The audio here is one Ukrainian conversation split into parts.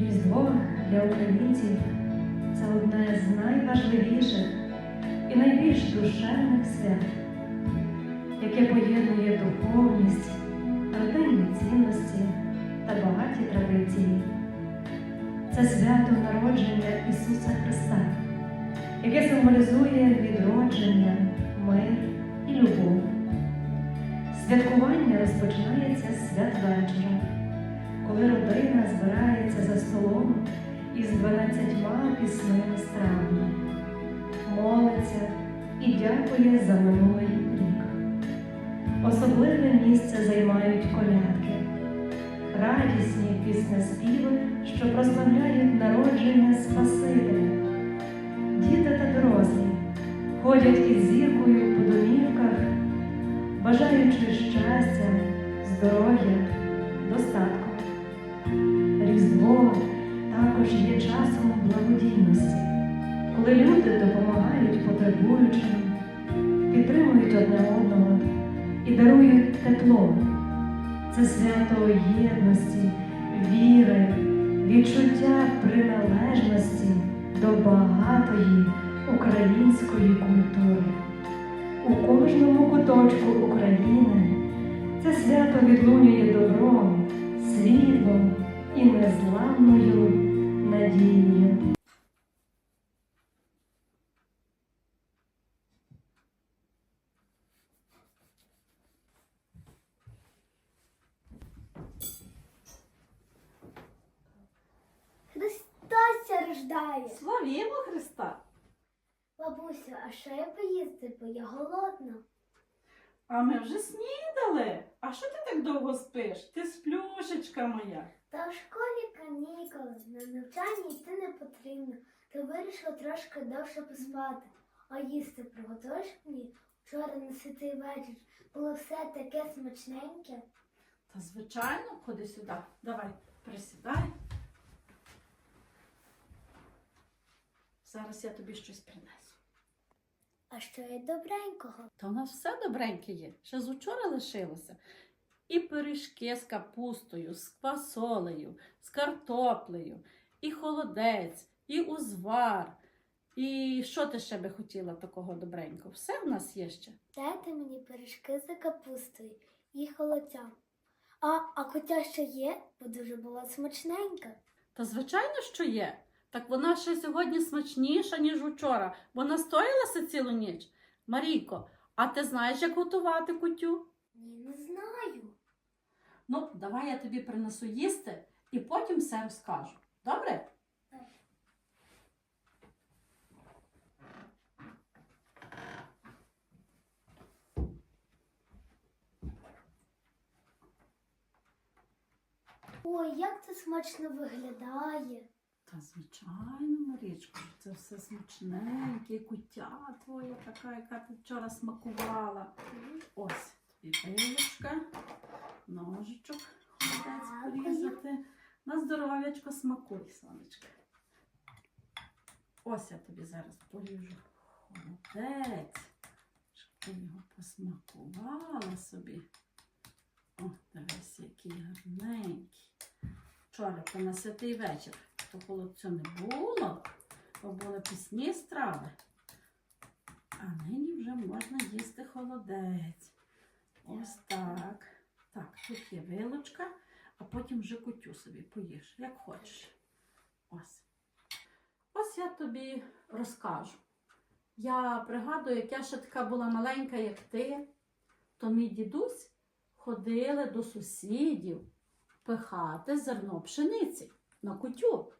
Різдво для українців це одне з найважливіших і найбільш душевних свят, яке поєднує духовність, родинні цінності та багаті традиції. Це свято народження Ісуса Христа, яке символізує відродження, мир і любов. Святкування розпочинається з святвечора, коли родина збирається за столом із дванадцятьма пісними стравами, молиться і дякує за минулий рік. Особливе місце займають колядки, радісні піснеспіви, що прославляють народження Спасителя. Діти та дорослі ходять із зіркою по домівках, бажаючи щастя, здоров'я, достатку. Благодійності, коли люди допомагають потребуючим, підтримують одне одного і дарують тепло. Це свято єдності, віри, відчуття приналежності до багатої української культури. У кожному куточку України це свято відлунює добром, світлом і незламною надією. Христос рождає. Славімо Христа! Бабусю, а що я поїсти, бо я голодна. А ми вже снідали. А що ти так довго спиш? Ти сплюшечка моя. Та в школі канікули, на навчання йти не потрібно, то вирішила трошки довше поспати. А їсти приготуєш мені? Вчора на святий вечір було все таке смачненьке. Та звичайно, ходи сюди. Давай, присідай. Зараз я тобі щось принесу. А що є добренького? Та у нас все добреньке є. Ще з учора лишилося. І пиріжки з капустою, з квасолею, з картоплею, і холодець, і узвар. І що ти ще би хотіла такого добренького? Все в нас є ще. Дайте мені пиріжки за капустою і холодця. А, а котя ще є, бо дуже була смачненька. Та звичайно, що є. Так вона ще сьогодні смачніша, ніж учора, бо настоялася цілу ніч. Марійко, а ти знаєш, як готувати кутю? Ні, не знаю. Ну, давай я тобі принесу їсти і потім все розкажу. Добре? Ой, як це смачно виглядає. Та звичайно, Марічко, це все смачненьке, куття твоя така, яка ти вчора смакувала. Ось тобі пилочка, ножичок, холодець порізати. На здоров'ячко смакуй, сонечко. Ось я тобі зараз поріжу холодець, щоб ти його посмакувала собі. О, дивись, який гарненький. Вчора то на святий вечір, то холодцю не було, бо були пісні страви. А нині вже можна їсти холодець. Ось так. Так, тут є вилочка, а потім вже кутю собі поїж, як хочеш. Ось. Ось я тобі розкажу. Я пригадую, як я ще така була маленька, як ти, то мій дідусь ходили до сусідів пихати зерно пшениці на кутю.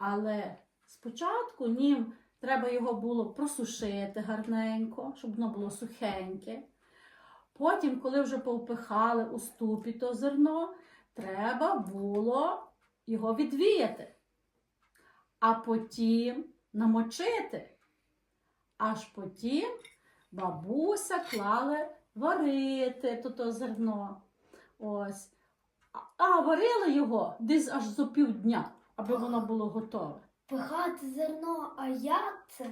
Але спочатку ним треба його було просушити гарненько, щоб воно було сухеньке. Потім, коли вже повпихали у ступі то зерно, треба було його відвіяти, а потім намочити. Аж потім бабуся клала варити то, то зерно. Ось. А варили його десь аж за півдня, аби воно було готове. Пихати зерно, а як це?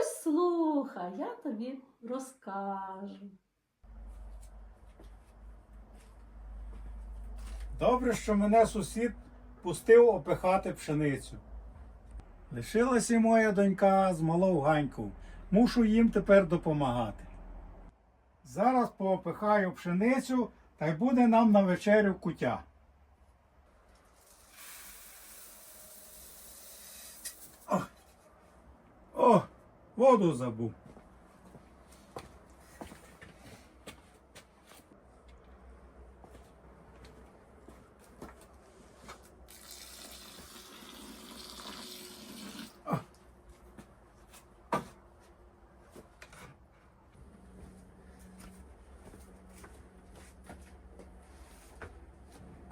Ось слухай, я тобі розкажу. Добре, що мене сусід пустив опихати пшеницю. Лишилася моя донька з малов Ганьку. Мушу їм тепер допомагати. Зараз поопихаю пшеницю та й буде нам на вечерю кутя. О воду забув.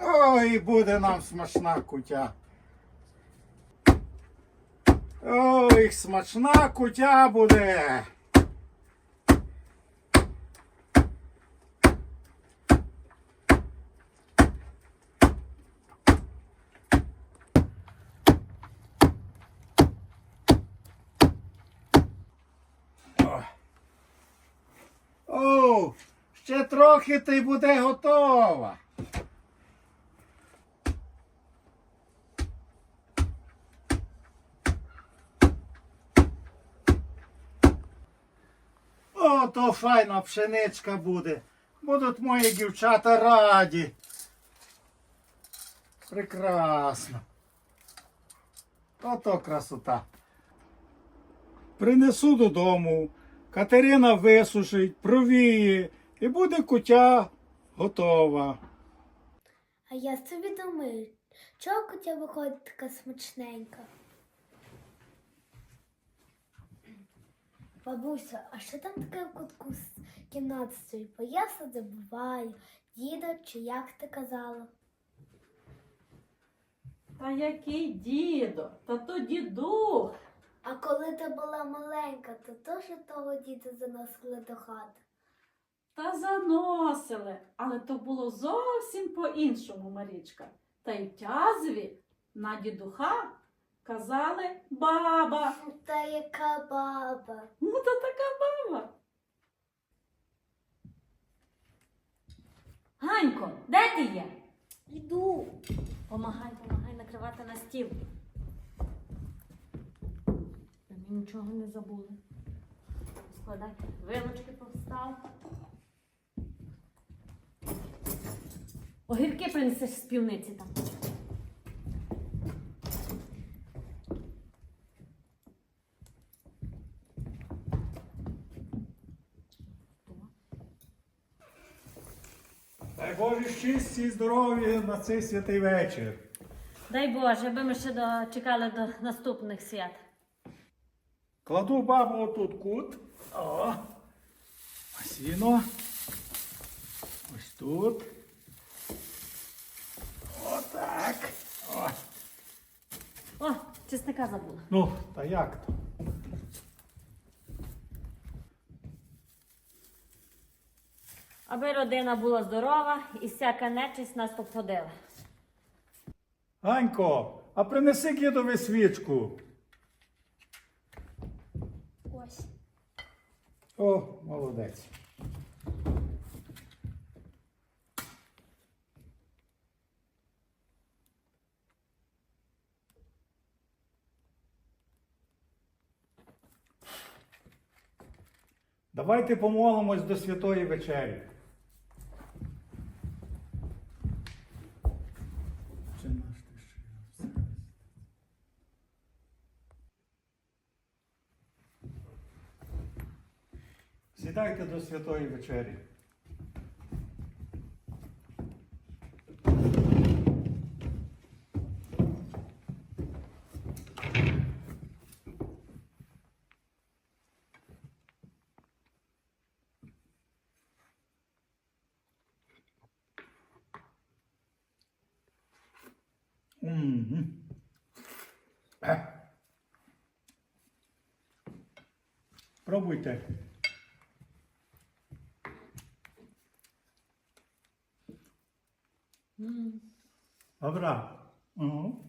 Ой, буде нам смачна кутя. Ой, смачна кутя буде. О. Ще трохи й буде готова. То файна пшеничка буде. Будуть мої дівчата раді. Прекрасно. Ото красота. Принесу додому. Катерина висушить, провіє і буде кутя готова. А я собі думаю, чого кутя виходить така смачненька? Бабуся, а що там таке в кутку з кімнати стоїть? Бо я все забуваю. Діда, чи як ти казала? Та який дідо, та то дідух. А коли ти була маленька, то теж того діда заносили до хати. Та заносили, але то було зовсім по-іншому, Марічка. Та й тязві на дідуха казали баба. Та яка баба? Ну, то така баба. Ганько, де ти є? Іду. Помагай, помагай накривати на стіл. Ми нічого не забули. Складай, вилочки повстав. Огірки принесеш з півниці там. Дай Боже щастя і здоров'я на цей святий вечір. Дай Боже, аби ми ще дочекали до наступних свят. Кладу бабу отут кут. О. Ось віно. Ось тут. Отак. О. О, чесника забула. Ну, та як то? Аби родина була здорова і всяка нечисть нас обходила. Ганько, а принеси дідові свічку. Ось. О, молодець. Давайте помолимось до святої вечері. Чи наш ти що я все? Сідайте до святої вечері. Е. Пробуйте. Добра. Угу.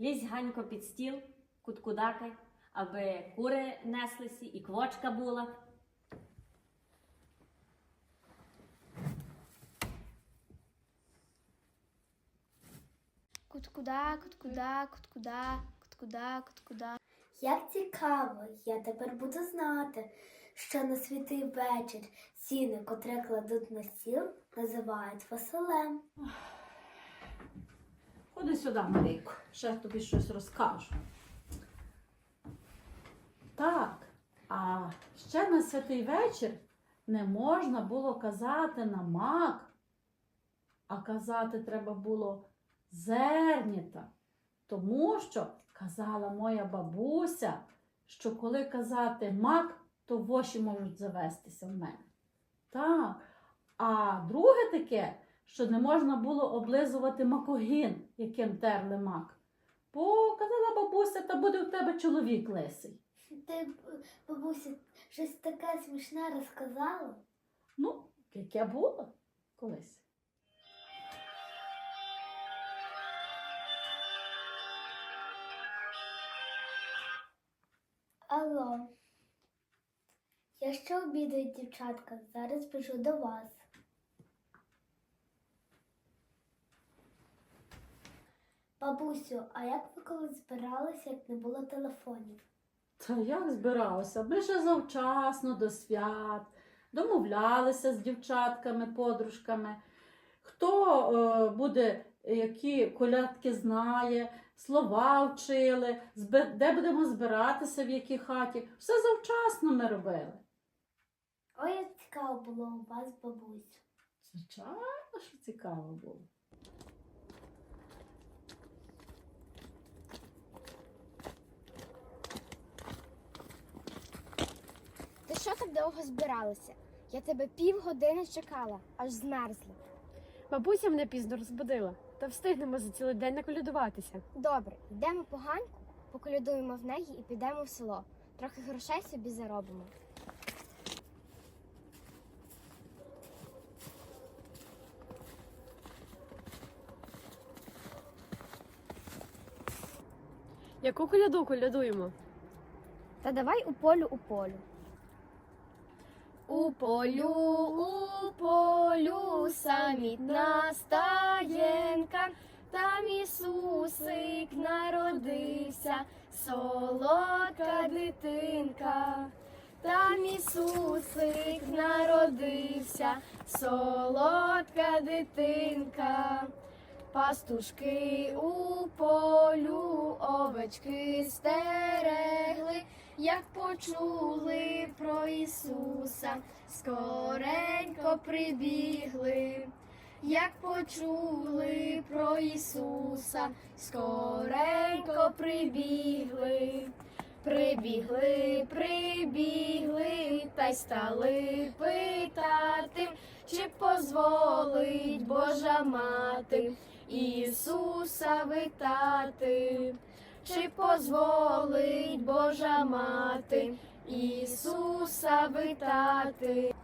Лізь Ганько під стіл, куткудакай, аби кури неслися і квочка була. куткуда, куткуда, куткуда, куткуда, куткуда. Як цікаво, я тепер буду знати, що на святий вечір ціни, котре кладуть на стіл, називають Василем. Ходи сюди, Марійко, ще тобі щось розкажу. Так, а ще на святий вечір не можна було казати на мак, а казати треба було зерніта. Тому що казала моя бабуся, що коли казати мак, то воші можуть завестися в мене. Так. А друге таке, що не можна було облизувати макогін, яким терли мак. Бо казала бабуся, та буде в тебе чоловік лисий. Ти, бабуся, щось таке смішне розказала? Ну, яке було колись. Алло. Я ще обідаю, дівчатка. Зараз біжу до вас. Бабусю, а як ви колись збиралися, як не було телефонів? Та як збиралася? Ми ще завчасно до свят, домовлялися з дівчатками, подружками. Хто е, буде, які колядки знає, слова вчили, де будемо збиратися, в якій хаті. Все завчасно ми робили. Ой, як цікаво було у вас, бабусю. Звичайно, що цікаво було. Що так довго збиралася? Я тебе півгодини чекала, аж змерзла. Бабуся мене пізно розбудила, та встигнемо за цілий день наколядуватися. Добре, йдемо по ганьку, поколядуємо в неї і підемо в село. Трохи грошей собі заробимо. Яку коляду колядуємо? Та давай у полю у полю. У полю, у полю, самітна стаєнка, там Ісусик народився, солодка дитинка. Там Ісусик народився, солодка дитинка. Пастушки у полю овечки стерегли, як почули про Ісуса, скоренько прибігли, як почули про Ісуса, скоренько прибігли. Прибігли, прибігли, та й стали питати, чи позволить Божа мати Ісуса витати, чи позволить Божа мати Ісуса витати.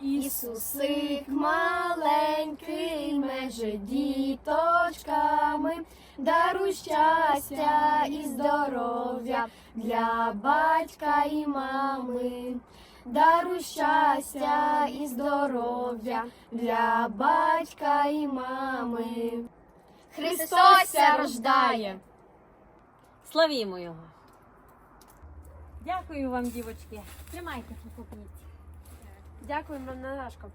Ісусик маленький, меже діточками, даруй щастя і здоров'я для батька і мами. Даруй щастя і здоров'я для батька і мами. Христос рождає! Славімо його. Дякую вам, дівочки. Тримайте, покупіть. Дякуємо, Наташко.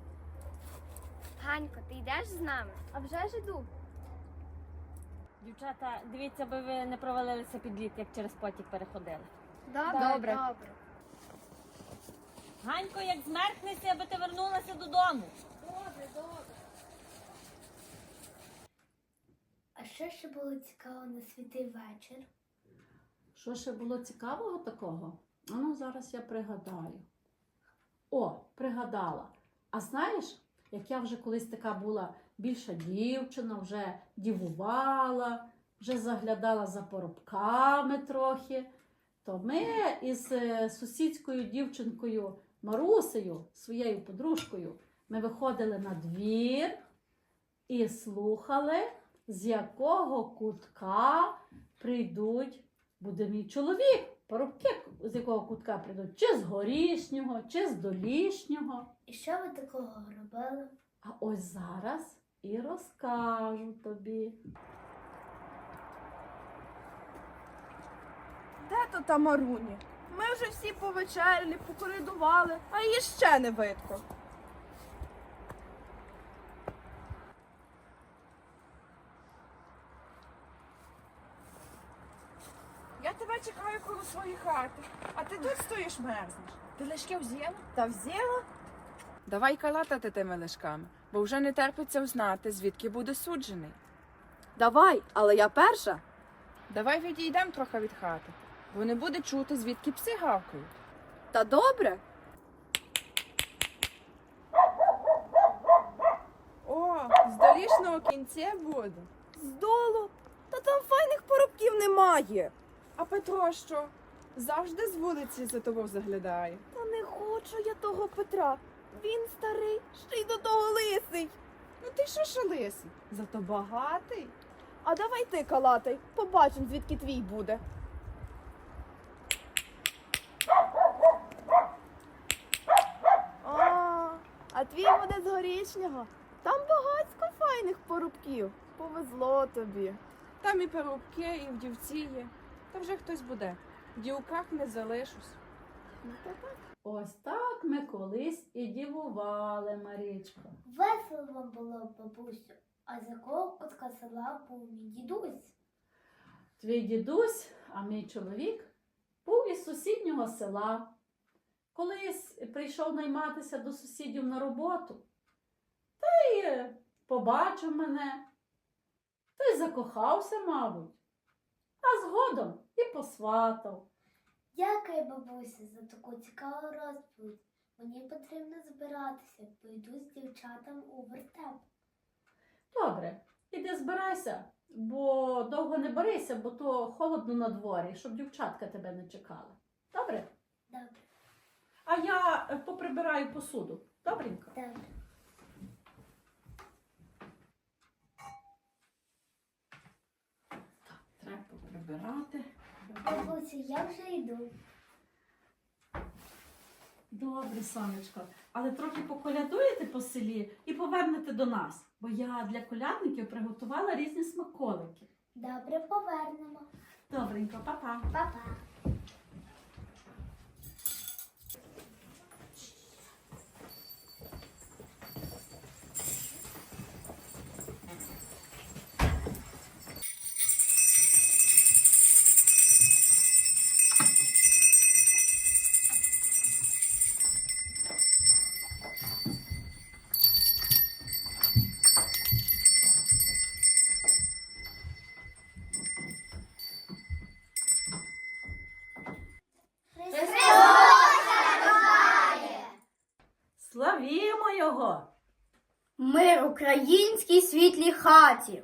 Ганько, ти йдеш з нами? А вже ж іду. Дівчата, дивіться, аби ви не провалилися під лід, як через потік переходили. Добре. Добре. Ганько, як змеркнеться, аби ти вернулася додому. Добре, добре. А що ще було цікаво на святий вечір? Що ще було цікавого такого? Ну, зараз я пригадаю. О, пригадала. А знаєш, як я вже колись така була більша дівчина, вже дівувала, вже заглядала за поробками трохи, то ми із е, сусідською дівчинкою Марусею, своєю подружкою, ми виходили на двір і слухали, з якого кутка прийдуть буде мій чоловік, парубки, з якого кутка прийдуть, чи з горішнього, чи з долішнього. І що ви такого робили? А ось зараз і розкажу тобі. Де то та Маруні? Ми вже всі повечеряли, покоридували, а її ще не видко. Своєї хати, а ти тут стоїш мерзнеш. Ти лишки взяла? Та взяла? Давай калатати тими лишками, бо вже не терпиться узнати, звідки буде суджений. Давай, але я перша. Давай відійдемо трохи від хати, бо не буде чути, звідки пси гавкають. Та добре. О, з долішного кінця буде. Здолу. Та там файних поробків немає. А Петро що? Завжди з вулиці за тобою заглядає. Та не хочу я того Петра. Він старий, ще й до того лисий. Ну ти що ж лисий? Зато багатий. А давай ти, калатай, побачимо, звідки твій буде. А, а твій буде з горішнього. Там багатько файних порубків. Повезло тобі. Там і перукки, і вдівці є. Та вже хтось буде. В дівках не залишусь. Ось так ми колись і дівували, Марічко. Весело вам було, бабусю, а за кого кутка села був мій дідусь? Твій дідусь, а мій чоловік, був із сусіднього села. Колись прийшов найматися до сусідів на роботу. Та й побачив мене, та й закохався, мабуть, а згодом і посватав. Дякую, бабуся, за таку цікаву розповідь. Мені потрібно збиратися, пойду з дівчатам у вертеп. Добре, іди збирайся, бо довго не берися, бо то холодно на дворі, щоб дівчатка тебе не чекали. Добре? Добре, А я е, поприбираю посуду. Добренько? добре. Треба поприбирати. Бабусю, я вже йду. Добре, сонечко. Але трохи поколядуєте по селі і повернете до нас, бо я для колядників приготувала різні смаколики. Добре, повернемо. Добренько, па-па. Па-па. Мир українській світлій хаті.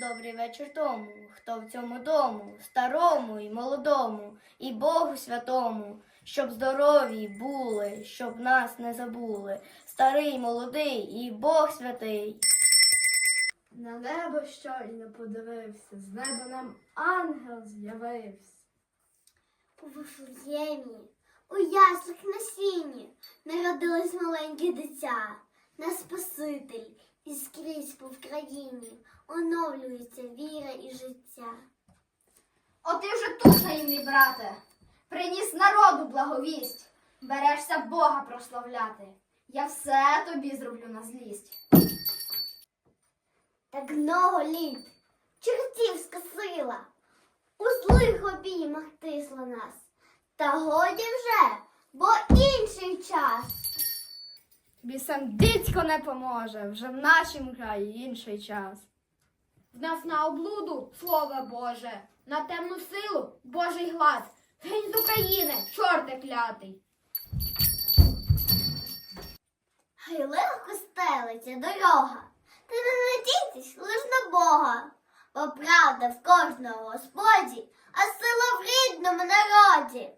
Добрий вечір тому, хто в цьому дому, старому і молодому, і Богу святому, щоб здорові були, щоб нас не забули, старий, молодий і Бог святий. На небо щойно подивився, з неба нам ангел з'явився. У Вифлеємі, у яслах на сіні, народилось маленьке дитя, наш Спаситель, і скрізь по Вкраїні оновлюється віра і життя. О, ти вже тут, наївний брате, приніс народу благовість, берешся Бога прославляти. Я все тобі зроблю на злість. Так много літ, чертівська сила, у злих обіймах тисла нас. Та годі вже, бо інший час. Тобі сам дідько не поможе, вже в нашім краї інший час. В нас на облуду слово Боже, на темну силу Божий глас. Геть з України, чорте клятий. Хай легко стелиться дорога, та не надійтесь лиш на Бога, бо правда в кожного господі, а сила в рідному народі.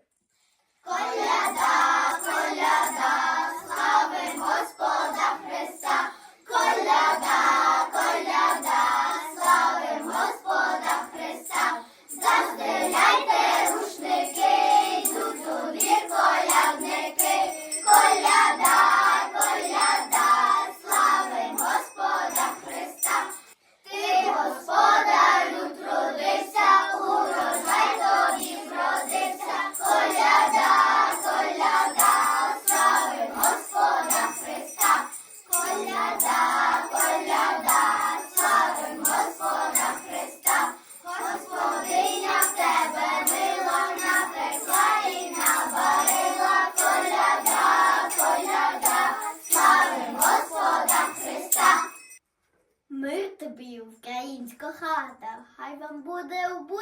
Коляда, коляда, слави Господа Христа, коляда, коляда,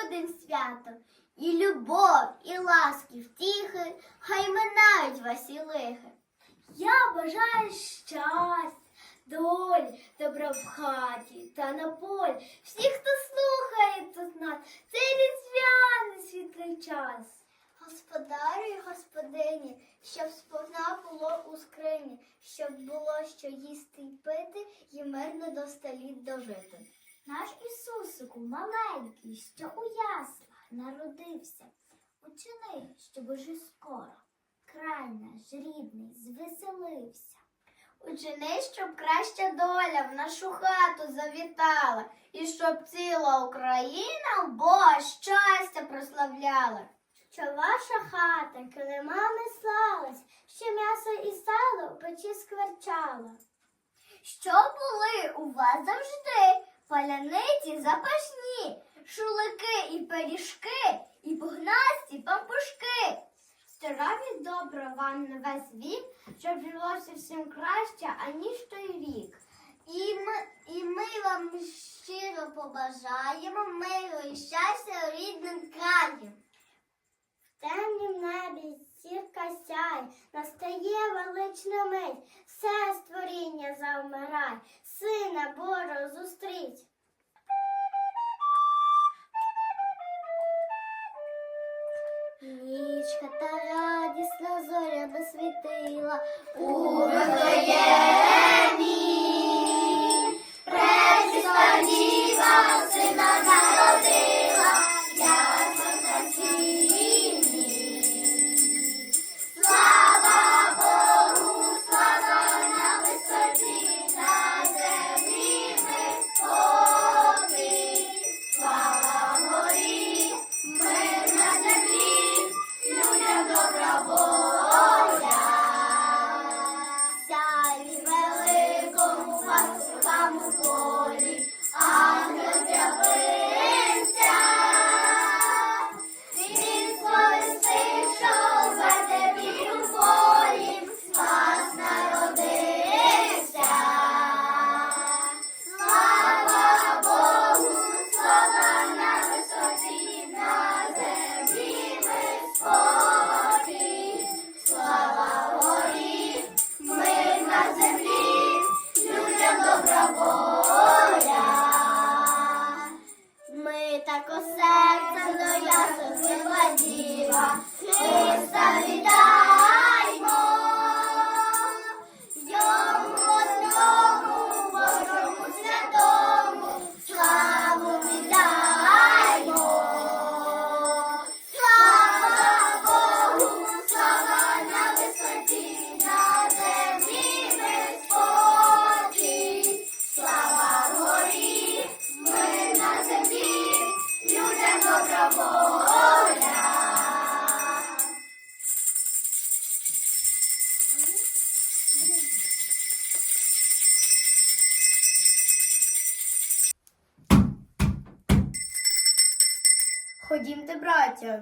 буде свято. І любов, і ласки, втіхи, хай минають вас і лихи. Я бажаю щастя, долі, добра в хаті та на полі. Всі, хто слухає тут нас, цей різдвяний світлий час. Господарю і господині, щоб сповна було у скрині, щоб було що їсти й пити, і мирно до століт дожити. Наш Ісусику маленький, що у яслах народився, учини, щоб уже скоро край наш рідний звеселився. Учини, щоб краща доля в нашу хату завітала, і щоб ціла Україна в Бога щастя прославляла. Що ваша хата килимами слалась, що м'ясо і сало у печі скверчало. Що були у вас завжди паляниці запашні, шулики і пиріжки, і пухнасті пампушки. Здоров'я добро вам на весь вік, щоб жилося всім краще, аніж той рік. І ми, і ми вам щиро побажаємо миру і щастя рідним краї. В темнім небі зірка сяє, настає велична мить, все створіння завмирай, сина Божого зустріть. Нічка та радісна зоря досвітила у Вифлеємі.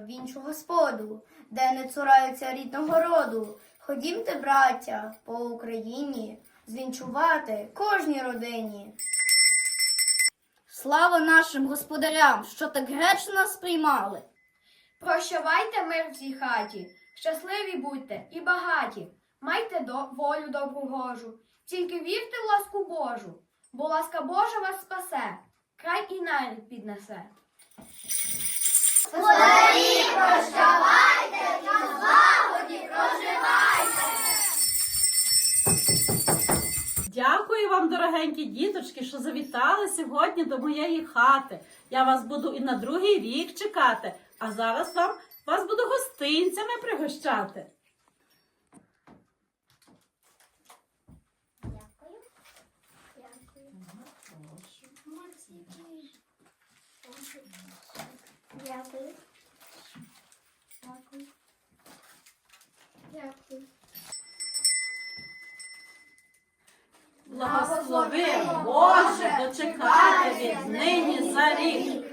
В іншу господу, де не цураються рідного роду. Ходімте, браття, по Україні, звінчувати кожній родині. Слава нашим господарям, що так гречно нас приймали. Прощавайте мир в цій хаті, щасливі будьте і багаті, майте до волю добру гожу, тільки вірте в ласку Божу, бо ласка Божа вас спасе, край і нарід піднесе. Господарі, прощавайте, і злагоді проживайте. Дякую вам, дорогенькі діточки, що завітали сьогодні до моєї хати. Я вас буду і на другий рік чекати, а зараз вам вас буду гостинцями пригощати. Дякую. Дякую. Молодці, які. Дякую. Дякую. Дякую. Благослови, Боже, дочекати від нині за рік.